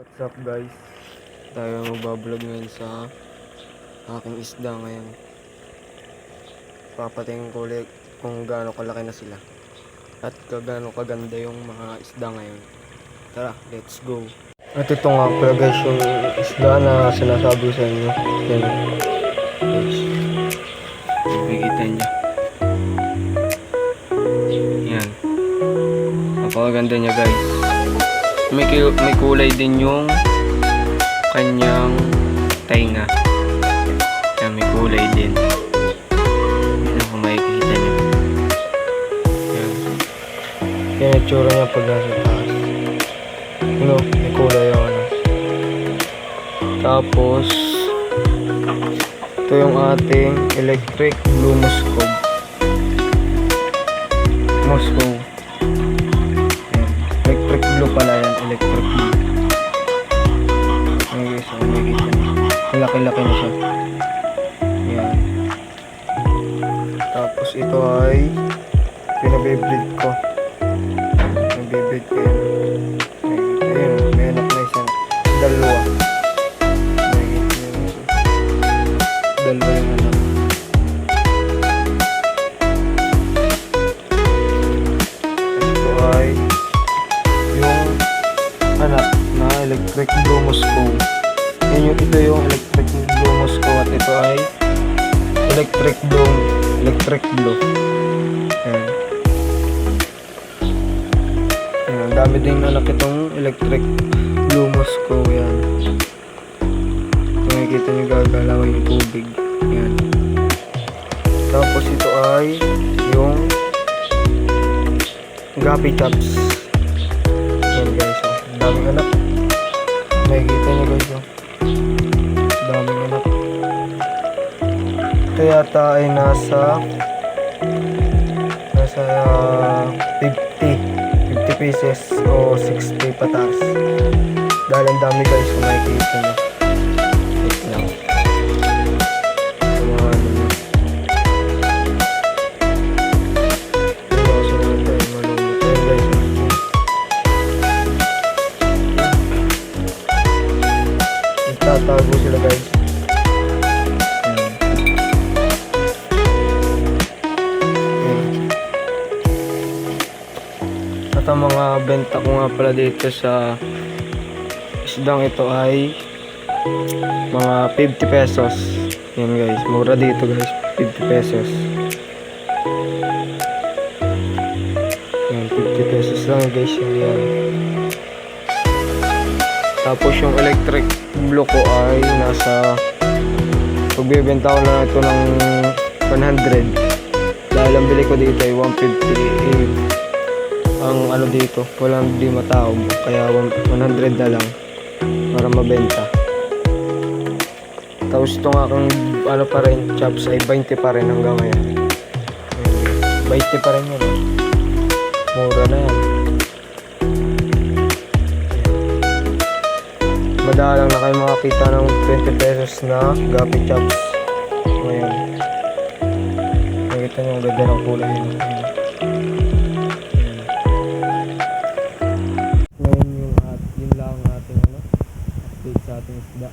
What's up guys? Tayo magbablog ngayon sa aking isda ngayon. Papatingin ko ulit kung gaano kalaki na sila. At gaano kaganda yung mga isda ngayon. Tara, let's go. At ito nga pala guys yung isda na sinasabi sa inyo. Yan. Guys. Makikita niyo. Yan. Napakaganda niya guys may, may kulay din yung kanyang tainga. Kaya may kulay din. Yan kung makikita nyo. Yan. Yan ang tsura niya pag nasa taas. Ano, may kulay yung ano. Tapos, ito yung ating electric blue Moscow. Moscow. Electric blue pala yan. Electric blue. Ayan guys. Ayan makikita niyo. Malaki-laki na siya. Ayan. Tapos ito ay pinabibreed ko. Pinabibreed ko yan. Electric blue Moscow. Yan yung ito yung electric blue Moscow at ito ay electric blue electric blue. Ayan. Ayan, dami din anak itong electric blue Moscow yan. Makikita nyo gagalaw yung tubig. Ayan. Tapos ito ay yung Gapi Chops. Yan guys. Ang daming anak. Nakikita niyo guys, oh. Daming anak. Ito yata ay nasa nasa ah, 50 50 pieces o 60 pataas. Dahil ang dami guys kung nakikita niyo. Nagtatago sila guys. Ayan. At ang mga benta ko nga pala dito sa isdang ito ay mga 50 pesos. Yan guys, mura dito guys, 50 pesos. Yan, 50 pesos lang guys yan. yan. Tapos yung electric blue ko ay nasa pagbibenta ko na ito ng 100 dahil ang bili ko dito ay 150 eh, ang ano dito walang di mataog kaya 100 na lang para mabenta. Tapos itong aking ano pa rin chops ay 20 pa rin hanggang ngayon. Ayun, 20 pa rin yun eh. mura na yan dalang na kayo makakita ng 20 pesos na gapi chops. Ngayon. Nakita nyo ang ganda ng kulay yun ngayon yung at yun lang ating ano update sa ating isda.